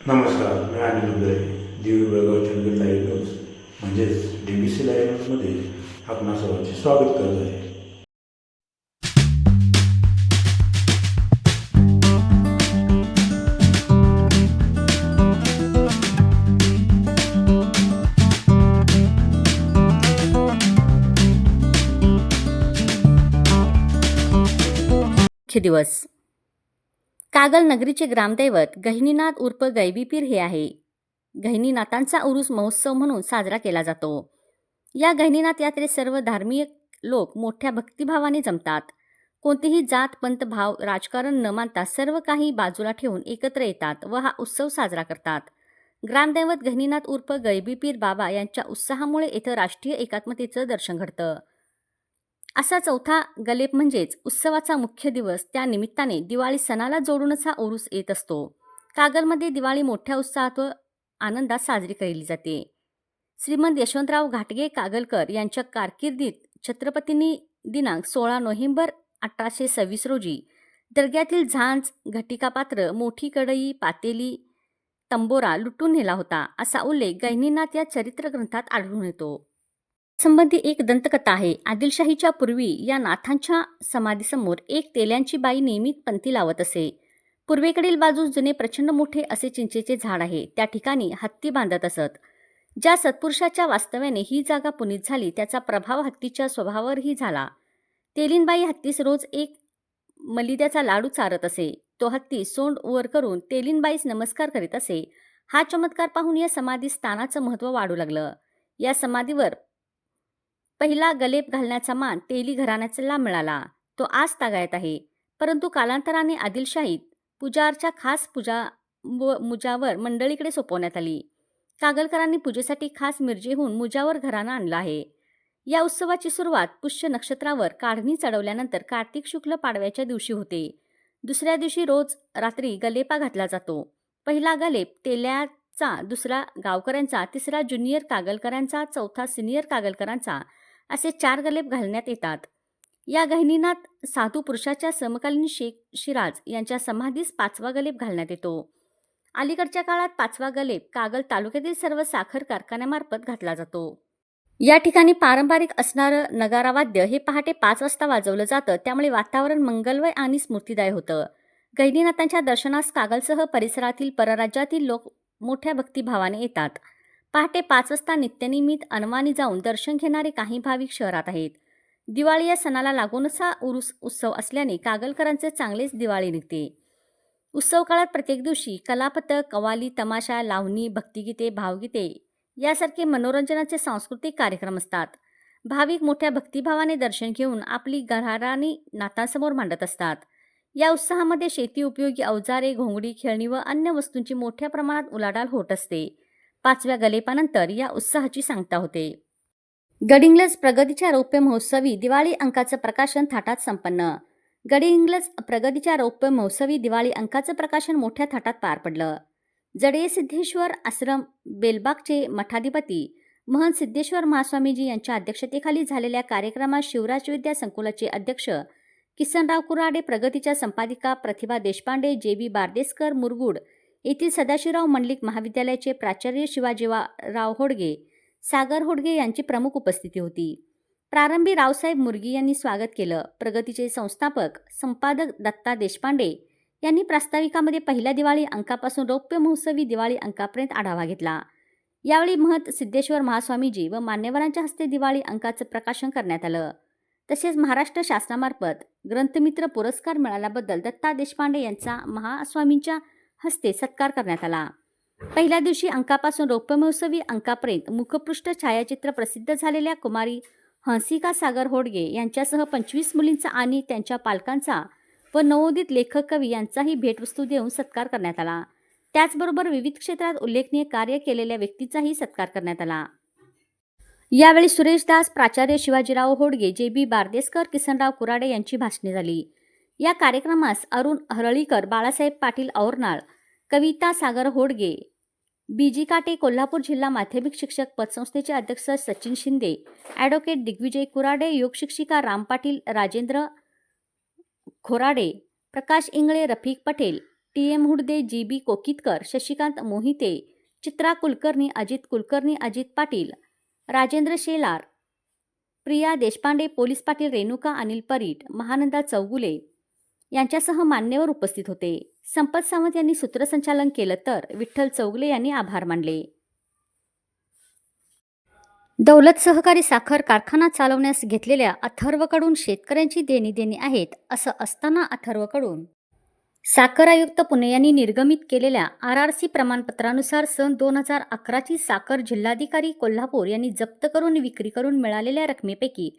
नमस्कार मी Anil Uday Divi Belgaum Chandgad live news म्हणजेच डी बी सी लाईव्ह न्यूजमध्ये आपणा सर्वांचे स्वागत करत आहे. दिवस. कागल नगरीचे ग्रामदैवत गहिनीनाथ उर्फ गैबीपीर हे आहे. गहिनीनाथांचा उरुस महोत्सव म्हणून साजरा केला जातो. या गहिनीनाथ यात्रेत सर्व धार्मिक लोक मोठ्या भक्तिभावाने जमतात. कोणतीही जात पंत भाव राजकारण न मानता सर्व काही बाजूला ठेवून एकत्र येतात व हा उत्सव साजरा करतात. ग्रामदैवत गहिनीनाथ उर्फ गैबीपीर बाबा यांच्या उत्साहामुळे इथं राष्ट्रीय एकात्मतेचं दर्शन घडतं. असा चौथा गलेप म्हणजेच उत्सवाचा मुख्य दिवस. त्या निमित्ताने दिवाळी सणाला जोडूनच हा उरूस येत असतो. कागलमध्ये दिवाळी मोठ्या उत्साहात व आनंदात साजरी केली जाते. श्रीमंत यशवंतराव घाटगे कागलकर यांच्या कारकिर्दीत छत्रपतींनी दिनांक सोळा नोव्हेंबर अठराशे सव्वीस रोजी दर्ग्यातील झांज घटिकापात्र मोठी कढई पातेली तंबोरा लुटून नेला होता असा उल्लेख गैनीनाथ या चरित्र ग्रंथात आढळून येतो. संबंधी एक दंतकथा आहे. आदिलशाहीच्या पूर्वी या नाथांच्या समाधीसमोर एक तेल्यांची बाई नियमित पंथी लावत असे. पूर्वेकडील बाजूस जुने प्रचंड मोठे असे चिंचेचे झाड आहे. त्या ठिकाणी हत्ती बांधत असत. ज्या सत्पुरुषाच्या वास्तव्याने ही जागा पुनीत झाली त्याचा प्रभाव हत्तीच्या स्वभावावरही झाला. तेलीनबाई हत्तीस रोज एक मलिद्याचा लाडू चारत असे. तो हत्ती सोंड वर करून तेलीनबाईस नमस्कार करीत असे. हा चमत्कार पाहून या समाधी स्थानाचं महत्त्व वाढू लागलं. या समाधीवर पहिला गलेप घालण्याचा मान तेली घराण्याला मिळाला. तो आज तागायत आहे. परंतु कालांतराने आदिलशाहीत पूजारच्या खास पूजा मुजावर मंडळीकडे सोपवण्यात आली. कागलकरांनी पूजेसाठी खास मिरजेहून मुजावर घराणं आणलं आहे. या उत्सवाची सुरुवात पुष्य नक्षत्रावर काढणी चढवल्यानंतर कार्तिक शुक्ल पाडव्याच्या दिवशी होते. दुसऱ्या दिवशी रोज रात्री गलेपा घातला जातो. पहिला गलेप तेल्याचा दुसरा गावकऱ्यांचा तिसरा ज्युनियर कागलकरांचा चौथा सिनियर कागलकरांचा असे चार गलेप घालण्यात येतात. या गहिनीनाथ साधू पुरुषाच्या समकालीन शेख शिराज यांच्या समाधीस पाचवा गलेप घालण्यात येतो. अलीकडच्या काळात पाचवा गलेप कागल तालुक्यातील सर्व साखर कारखान्यामार्फत घातला जातो. या ठिकाणी पारंपरिक असणारं नगारावाद्य हे पहाटे पाच वाजता वाजवलं जातं. त्यामुळे वातावरण मंगलमय आणि स्मृतिदाय होतं. गहिनीनाथांच्या दर्शनास कागलसह परिसरातील परराज्यातील लोक मोठ्या भक्तिभावाने येतात. पहाटे पाच वाजता नित्यनिमित अनवानी जाऊन दर्शन घेणारे काही भाविक शहरात आहेत. दिवाळी या सणाला लागूनच उरुस उत्सव असल्याने कागलकरांचे चांगलेच दिवाळी निघते. उत्सव काळात प्रत्येक दिवशी कलापथक कवाली तमाशा लावणी भक्तिगीते भावगीते यासारखे मनोरंजनाचे सांस्कृतिक कार्यक्रम असतात. भाविक मोठ्या भक्तिभावाने दर्शन घेऊन आपली गरारानी नातांसमोर मांडत असतात. या उत्साहामध्ये शेती उपयोगी अवजारे घोंगडी खेळणी व अन्य वस्तूंची मोठ्या प्रमाणात उलाढाल होत असते. पाचव्या गलेपानंतर या उत्साहाची सांगता होते. गडिंग्लज प्रगतीच्या रौप्य महोत्सवी दिवाळी अंकाचं प्रकाशन थाटात संपन्न. गडिंग्लज प्रगतीच्या रौप्य महोत्सवी दिवाळी अंकाचं प्रकाशन मोठ्या थाटात पार पडलं. जडे सिद्धेश्वर आश्रम बेलबागचे मठाधिपती महंत सिद्धेश्वर महास्वामीजी यांच्या अध्यक्षतेखाली झालेल्या कार्यक्रमात शिवराज विद्या संकुलाचे अध्यक्ष किसनराव कुराडे प्रगतीच्या संपादिका प्रतिभा देशपांडे जे बी बारदेसकर मुरगुड येथील सदाशिवराव मंडलिक महाविद्यालयाचे प्राचार्य शिवाजीराव होडगे सागर होडगे यांची प्रमुख उपस्थिती होती. प्रारंभी रावसाहेब मुर्गी यांनी स्वागत केलं. प्रगतीचे संस्थापक संपादक दत्ता देशपांडे यांनी प्रास्ताविकामध्ये पहिल्या दिवाळी अंकापासून रौप्य महोत्सवी दिवाळी अंकापर्यंत आढावा घेतला. यावेळी महत सिद्धेश्वर महास्वामीजी व मान्यवरांच्या हस्ते दिवाळी अंकाचं प्रकाशन करण्यात आलं. तसेच महाराष्ट्र शासनामार्फत ग्रंथमित्र पुरस्कार मिळाल्याबद्दल दत्ता देशपांडे यांचा महास्वामींच्या हस्ते सत्कार करण्यात आला. पहिल्या दिवशी अंकापासून रौप्य महोत्सवी अंकापर्यंत मुखपृष्ठ छायाचित्र प्रसिद्ध झालेल्या कुमारी हंसिका सागर होडगे यांच्यासह पंचवीस मुलींचा आणि त्यांच्या पालकांचा व नवोदित लेखक कवी यांचाही भेटवस्तू देऊन सत्कार करण्यात आला. त्याचबरोबर विविध क्षेत्रात उल्लेखनीय कार्य केलेल्या व्यक्तीचाही सत्कार करण्यात आला. यावेळी सुरेश दास प्राचार्य शिवाजीराव होडगे जे बी बारदेसकर किसनराव कुराडे यांची भाषणे झाली. या कार्यक्रमास अरुण हरळीकर बाळासाहेब पाटील औरनाळ कविता सागर होडगे बीजी काटे कोल्हापूर जिल्हा माध्यमिक शिक्षक पतसंस्थेचे अध्यक्ष Sachin Shinde advocate Digvijay Kurade योगशिक्षिका Ram Patil Rajendra Khorade Prakash Ingale Rafiq Patel T M Hudde G B Kokitkar Shashikant Mohite Chitra Kulkarni Ajit Kulkarni Ajit Patil Rajendra Shelar Priya Deshpande police Patil Renuka Anil Parit Mahananda Chougule यांच्यासह मान्यवर उपस्थित होते. संपत सावंत यांनी सूत्रसंचालन केलं तर विठ्ठल चौगले यांनी आभार मानले. दौलत सहकारी साखर कारखाना चालवण्यास घेतलेल्या अथर्वकडून शेतकऱ्यांची देणी देणी आहेत असं असताना अथर्वकडून साखर आयुक्त पुणे यांनी निर्गमित केलेल्या आर आर सी प्रमाणपत्रानुसार सन दोन हजार अकराची साखर जिल्हाधिकारी कोल्हापूर यांनी जप्त करून विक्री करून मिळालेल्या रकमेपैकी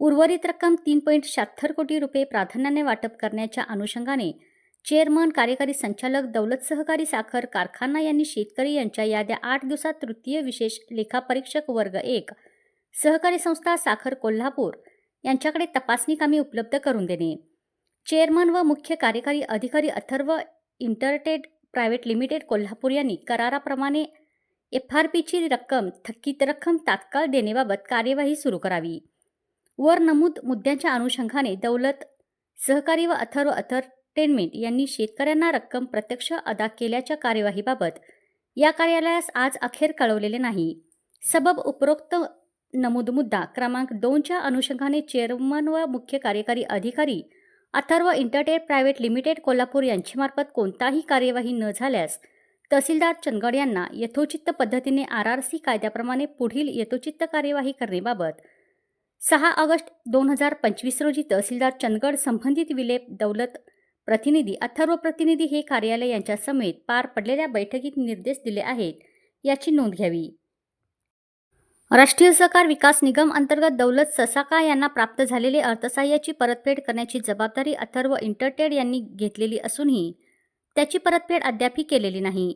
उर्वरित रक्कम तीन पॉईंट शहात्तर कोटी रुपये प्राधान्याने वाटप करण्याच्या अनुषंगाने चेअरमन कार्यकारी संचालक दौलत सहकारी साखर कारखाना यांनी शेतकरी यांच्या याद्या आठ दिवसात तृतीय विशेष लेखापरीक्षक वर्ग एक सहकारी संस्था साखर कोल्हापूर यांच्याकडे तपासणी कामे उपलब्ध करून देणे. चेअरमन व मुख्य कार्यकारी अधिकारी Atharva Intertrade private limited Kolhapur यांनी कराराप्रमाणे एफ आर पीची रक्कम थकीत रक्कम तात्काळ देण्याबाबत कार्यवाही सुरू करावी. वर नमूद मुद्द्यांच्या अनुषंगाने दौलत सहकारी व अथर्व अथरटेनमेंट यांनी शेतकऱ्यांना रक्कम प्रत्यक्ष अदा केल्याच्या कार्यवाहीबाबत या कार्यालयास आज अखेर कळवलेले नाही. सबब उपरोक्त नमूद मुद्दा क्रमांक दोनच्या अनुषंगाने चेअरमन व मुख्य कार्यकारी अधिकारी Atharva Intertrade private limited Kolhapur यांच्यामार्फत कोणताही कार्यवाही न झाल्यास तहसीलदार चंदगड यांना यथोचित पद्धतीने आर आर सी कायद्याप्रमाणे पुढील यथोचित कार्यवाही करण्याबाबत सहा ऑगस्ट दोन हजार पंचवीस रोजी तहसीलदार चंदगड संबंधित विलेप दौलत प्रतिनिधी अथर्व प्रतिनिधी हे कार्यालय यांच्या समेत पार पडलेल्या बैठकीत निर्देश दिले आहेत. याची नोंद घ्यावी. राष्ट्रीय सहकार विकास निगम अंतर्गत दौलत ससाका यांना प्राप्त झालेले अर्थसहाय्याची परतफेड करण्याची जबाबदारी अथर्व इंटरटेड यांनी घेतलेली असूनही त्याची परतफेड अद्यापही केलेली नाही.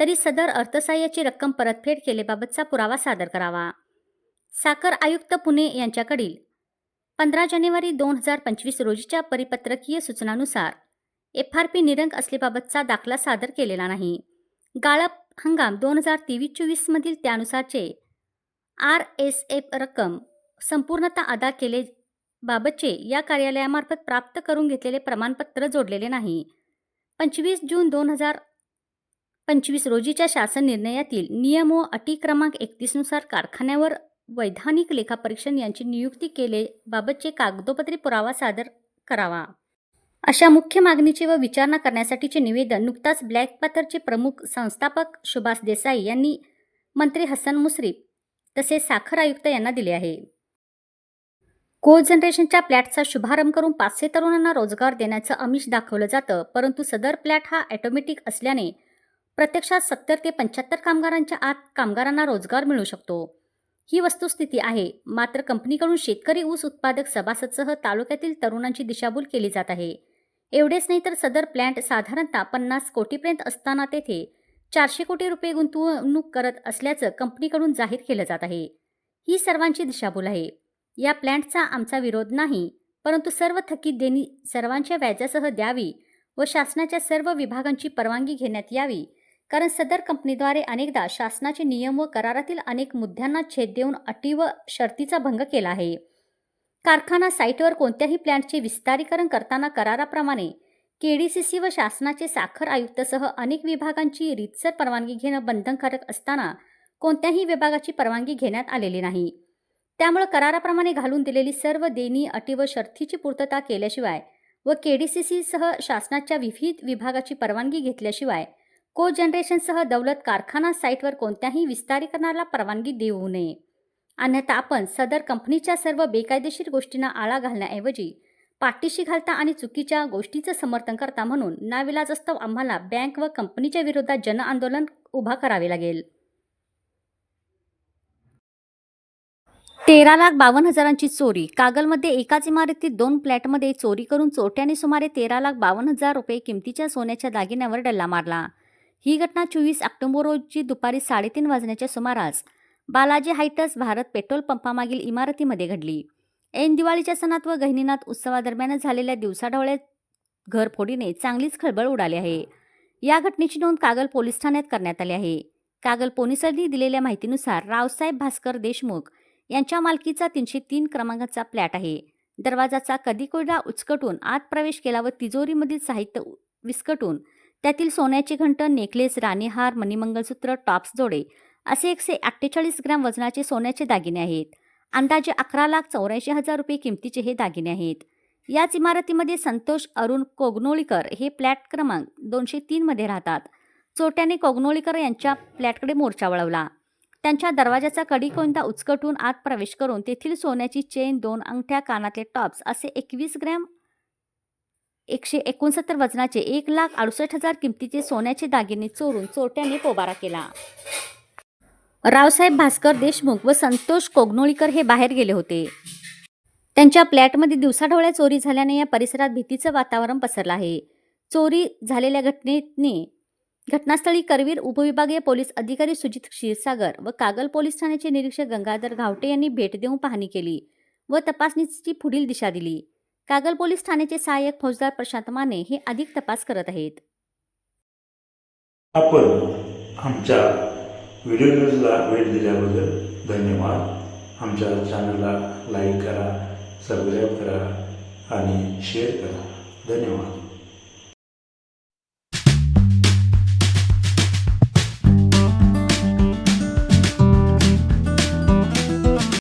तरी सदर अर्थसहाय्याची रक्कम परतफेड केलेबाबतचा पुरावा सादर करावा. साखर आयुक्त पुणे यांच्याकडील. पंधरा जानेवारी दोन हजार पंचवीस रोजीच्या परिपत्रकीय सूचनानुसार एफ आर पी निरंक असलेबाबतचा दाखला सादर केलेला नाही. गाळप हंगाम दोन हजार तेवीस चोवीसमधील त्यानुसारचे आर एस एफ रक्कम संपूर्णतः अदा केले बाबतचे या कार्यालयामार्फत प्राप्त करून घेतलेले प्रमाणपत्र जोडलेले नाही. पंचवीस जून दोन हजार पंचवीस रोजीच्या शासन निर्णयातील नियम व अटी क्रमांक एकतीसनुसार कारखान्यावर वैधानिक लेखापरीक्षण यांची नियुक्ती केलेबाबतचे कागदोपत्री पुरावा सादर करावा. अशा मुख्य मागणीचे व विचारणा करण्यासाठीचे निवेदन नुकताच ब्लॅक पाथरचे प्रमुख संस्थापक सुभाष देसाई यांनी मंत्री हसन मुश्रीफ तसेच साखर आयुक्त यांना दिले आहे. को जनरेशनच्या प्लॅटचा शुभारंभ करून पाचशे तरुणांना रोजगार देण्याचं आमिष दाखवलं जातं परंतु सदर प्लॅट हा ॲटोमॅटिक असल्याने प्रत्यक्षात सत्तर ते पंच्याहत्तर कामगारांच्या आत कामगारांना रोजगार मिळू शकतो. ही वस्तुस्थिती आहे. मात्र कंपनीकडून शेतकरी ऊस उत्पादक सभासदसह तालुक्यातील तरुणांची दिशाभूल केली जात आहे. एवढेच नाही तर सदर प्लॅन्ट साधारणतः पन्नास कोटीपर्यंत असताना तेथे चारशे कोटी रुपये गुंतवणूक करत असल्याचं कंपनीकडून जाहीर केलं जात आहे. ही सर्वांची दिशाभूल आहे. या प्लॅन्टचा आमचा विरोध नाही परंतु सर्व थकीत देणी सर्वांच्या व्याजासह द्यावी व शासनाच्या सर्व विभागांची परवानगी घेण्यात यावी कारण सदर कंपनीद्वारे अनेकदा शासनाचे नियम व करारातील अनेक मुद्द्यांना छेद देऊन अटी व शर्तीचा भंग केला आहे. कारखाना साईटवर कोणत्याही प्लॅन्टचे विस्तारीकरण करताना कराराप्रमाणे केडीसीसी व शासनाचे साखर आयुक्तसह अनेक विभागांची रीतसर परवानगी घेणं बंधनकारक असताना कोणत्याही विभागाची परवानगी घेण्यात आलेली नाही. त्यामुळे कराराप्रमाणे घालून दिलेली सर्व देणी अटी व शर्थीची पूर्तता केल्याशिवाय व केडीसीसीसह शासनाच्या विविध विभागाची परवानगी घेतल्याशिवाय को जनरेशनसह दौलत कारखाना साईटवर कोणत्याही विस्तारीकरणाला परवानगी देऊ नये. अन्यथा आपण सदर कंपनीच्या सर्व बेकायदेशीर गोष्टींना आळा घालण्याऐवजी पाठीशी घालता आणि चुकीच्या गोष्टीचं समर्थन करता म्हणून नाविलाजस्तव आम्हाला बँक व कंपनीच्या विरोधात जनआंदोलन उभा करावे लागेल. तेरा लाख बावन्न हजारांची चोरी. कागलमध्ये एकाच इमारतीत दोन फ्लॅटमध्ये चोरी करून चोरट्याने सुमारे तेरा लाख बावन्न हजार रुपये किमतीच्या सोन्याच्या दागिन्यावर डल्ला मारला. ही घटना चोवीस ऑक्टोबर रोजी दुपारी साडेतीन वाजण्याच्या सुमारास बालाजी हायटस भारत पेट्रोल पंपामागील इमारतीमध्ये घडली. ऐन दिवाळीच्या सणात व गहिनीनाथ उत्सवादरम्यान झालेल्या दिवसाढवळ्या घरफोडीने चांगलीच खळबळ उडाली आहे. या घटनेची नोंद कागल पोलीस ठाण्यात करण्यात आली आहे. कागल पोलिसांनी दिलेल्या माहितीनुसार रावसाहेब भास्कर देशमुख यांच्या मालकीचा तीनशे तीन क्रमांकाचा फ्लॅट आहे. दरवाजाचा कधी कोयडा उचकटून आत प्रवेश केला व तिजोरीमधील साहित्य विस्कटून त्यातील सोन्याची घंट नेकलेस राणीहार मणिमंगलसूत्र टॉप्स जोडे असे एकशे अठ्ठेचाळीस ग्रॅम वजनाचे सोन्याचे दागिने आहेत. अंदाजे अकरा लाख चौऱ्याऐंशी हजार रुपये किमतीचे हे दागिने आहेत. याच इमारतीमध्ये संतोष अरुण कोगनोळीकर हे फ्लॅट क्रमांक दोनशे तीनमध्ये राहतात. चोट्याने कोगनोळीकर यांच्या फ्लॅटकडे मोर्चा वळवला. त्यांच्या दरवाजाचा कडी कोणता उचकटून आत प्रवेश करून तेथील सोन्याची चेन दोन अंगठ्या कानातले टॉप्स असे एकवीस ग्रॅम एकशे एकोणसत्तर वजनाचे एक लाख अडुसष्ट हजार किमतीचे सोन्याचे दागिने चोरून चोरट्याने पोबारा केला. रावसाहेब भास्कर देशमुख व संतोष कोगनोळीकर हे बाहेर गेले होते. त्यांच्या फ्लॅटमध्ये दिवसाढवळ्या चोरी झाल्याने या परिसरात भीतीचं वातावरण पसरलं आहे. चोरी झालेल्या घटनेने घटनास्थळी करवीर उपविभागीय पोलीस अधिकारी सुजित क्षीरसागर व कागल पोलीस ठाण्याचे निरीक्षक गंगाधर घावटे यांनी भेट देऊन पाहणी केली व तपासणीची पुढील दिशा दिली. कागल पोलीस ठाण्याचे सहाय्यक फौजदार प्रशांत माने हे अधिक तपास करत आहेत. आपण आमच्या व्हिडिओ न्यूजला भेट दिल्याबद्दल धन्यवाद. आमच्या चॅनलला लाईक करा सबस्क्राईब करा आणि शेअर करा. धन्यवाद.